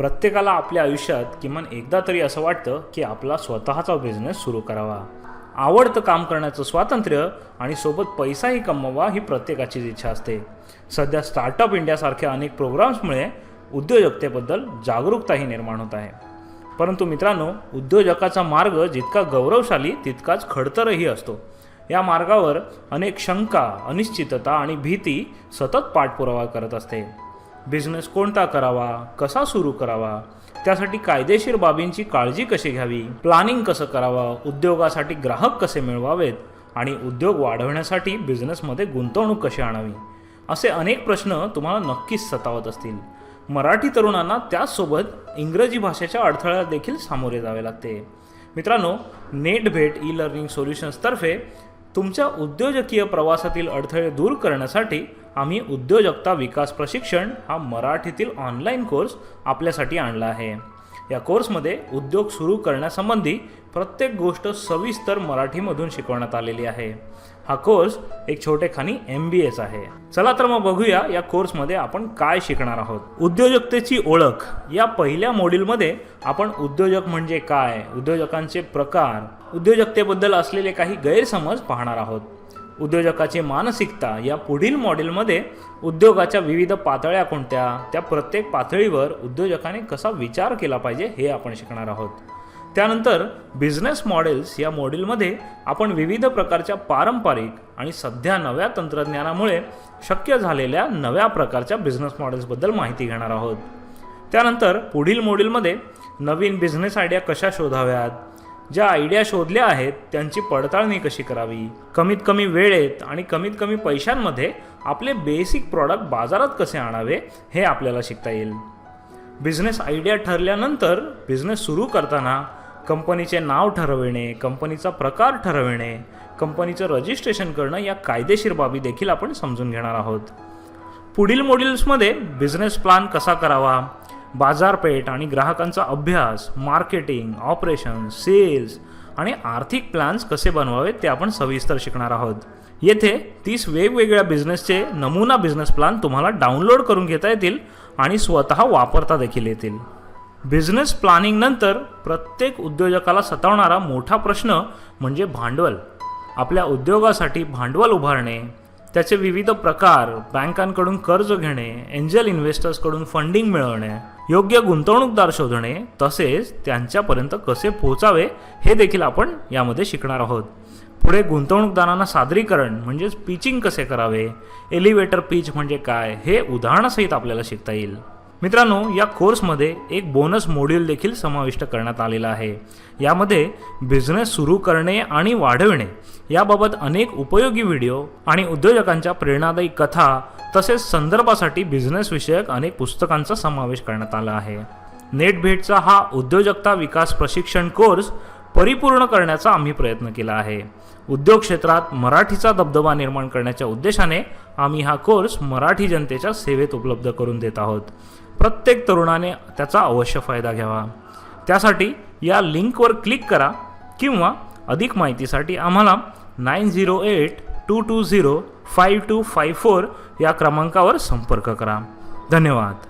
प्रत्येकाला आपल्या आयुष्यात किमान एकदा तरी असं वाटतं की आपला स्वतःचा बिझनेस सुरू करावा. आवडतं काम करण्याचं स्वातंत्र्य आणि सोबत पैसाही कमवावा ही प्रत्येकाचीच इच्छा असते. सध्या स्टार्टअप इंडियासारख्या अनेक प्रोग्राम्समुळे उद्योजकतेबद्दल जागरूकताही निर्माण होत आहे. परंतु मित्रांनो उद्योजकाचा मार्ग जितका गौरवशाली तितकाच खडतरही असतो. या मार्गावर अनेक शंका अनिश्चितता आणि भीती सतत पाठपुरावा करत असते. बिझनेस कोणता करावा? कसा सुरू करावा? त्यासाठी कायदेशीर बाबींची काळजी कशी घ्यावी? प्लॅनिंग कसं करावं? उद्योगासाठी ग्राहक कसे मिळवावेत? आणि उद्योग वाढवण्यासाठी बिझनेसमध्ये गुंतवणूक कशी आणावी? असे अनेक प्रश्न तुम्हाला नक्कीच सतावत असतील. मराठी तरुणांना त्याचसोबत इंग्रजी भाषेच्या अडथळ्याला देखील सामोरे जावे लागते. मित्रांनो नेट भेट ई लर्निंग सोल्युशन्सतर्फे तुमच्या उद्योजकीय प्रवासातील अडथळे दूर करण्यासाठी आम्ही उद्योजकता विकास प्रशिक्षण हा मराठीतील ऑनलाईन कोर्स आपल्यासाठी आणला आहे. या कोर्समध्ये उद्योग सुरू करण्यासंबंधी प्रत्येक गोष्ट सविस्तर मराठीमधून शिकवण्यात आलेली आहे. हा कोर्स एक छोटेखानी एम बी एच आहे. चला तर मग बघूया या कोर्समध्ये आपण काय शिकणार आहोत. उद्योजकतेची ओळख. या पहिल्या मॉड्यूलमध्ये आपण उद्योजक म्हणजे काय उद्योजकांचे प्रकार उद्योजकतेबद्दल असलेले काही गैरसमज पाहणार आहोत. उद्योजकाची मानसिकता या पुढील मॉडेलमध्ये उद्योगाच्या विविध पातळ्या कोणत्या? त्या प्रत्येक पातळीवर उद्योजकाने कसा विचार केला पाहिजे हे आपण शिकणार आहोत. त्यानंतर बिझनेस मॉडेल्स या मॉडेलमध्ये आपण विविध प्रकारच्या पारंपरिक आणि सध्या नव्या तंत्रज्ञानामुळे शक्य झालेल्या नव्या प्रकारच्या बिझनेस मॉडेल्सबद्दल माहिती घेणार आहोत. त्यानंतर पुढील मॉड्यूलमध्ये नवीन बिझनेस आयडिया कशा शोधाव्यात? ज्या आयडिया शोधल्या आहेत त्यांची पडताळणी कशी करावी? कमीत कमी वेळेत आणि कमीत कमी पैशांमध्ये आपले बेसिक प्रॉडक्ट बाजारात कसे आणावे हे आपल्याला शिकता येईल. बिझनेस आयडिया ठरल्यानंतर बिझनेस सुरू करताना कंपनीचे नाव ठरविणे कंपनीचा प्रकार ठरविणे कंपनीचं रजिस्ट्रेशन करणं या कायदेशीर बाबी देखील आपण समजून घेणार आहोत. पुढील मॉड्यूल्समध्ये बिझनेस प्लॅन कसा करावा बाजारपेठ आणि ग्राहकांचा अभ्यास मार्केटिंग ऑपरेशन सेल्स आणि आर्थिक प्लॅन्स कसे बनवावेत ते आपण सविस्तर शिकणार आहोत. येथे तीस वेगवेगळ्या बिझनेसचे नमुना बिझनेस प्लॅन तुम्हाला डाउनलोड करून घेता येतील आणि स्वतः वापरता देखील येतील. बिझनेस प्लॅनिंग नंतर प्रत्येक उद्योजकाला सतावणारा मोठा प्रश्न म्हणजे भांडवल. आपल्या उद्योगासाठी भांडवल उभारणे त्याचे विविध प्रकार बँकांकडून कर्ज घेणे एंजल इन्व्हेस्टर्सकडून फंडिंग मिळवणे योग्य गुंतवणूकदार शोधणे तसेच त्यांच्यापर्यंत कसे पोहोचावे हे देखील आपण यामध्ये शिकणार आहोत. पुढे गुंतवणूकदारांना सादरीकरण म्हणजेच पिचिंग कसे करावे एलिव्हेटर पिच म्हणजे काय हे उदाहरणासहित आपल्याला शिकता येईल. मित्रांनो या कोर्समध्ये एक बोनस मॉड्यूल देखील समाविष्ट करण्यात आलेला आहे. यामध्ये बिझनेस सुरू करणे आणि वाढविणे याबाबत अनेक उपयोगी व्हिडिओ आणि उद्योजकांच्या प्रेरणादायी कथा तसेच संदर्भासाठी बिझनेस विषयक अनेक पुस्तकांचा समावेश करण्यात आला आहे. नेट भेटचा हा उद्योजकता विकास प्रशिक्षण कोर्स परिपूर्ण करण्याचा आम्ही प्रयत्न केला आहे. उद्योग क्षेत्रात मराठीचा दबदबा निर्माण करण्याच्या उद्देशाने आम्ही हा कोर्स मराठी जनतेच्या सेवेत उपलब्ध करून देत आहोत. प्रत्येक तरुणाने त्याचा अवश्य फायदा घ्यावा. त्यासाठी या लिंकवर क्लिक करा किंवा अधिक माहितीसाठी आम्हाला nine zero eight two two zero five two five four या क्रमांकावर संपर्क करा. धन्यवाद.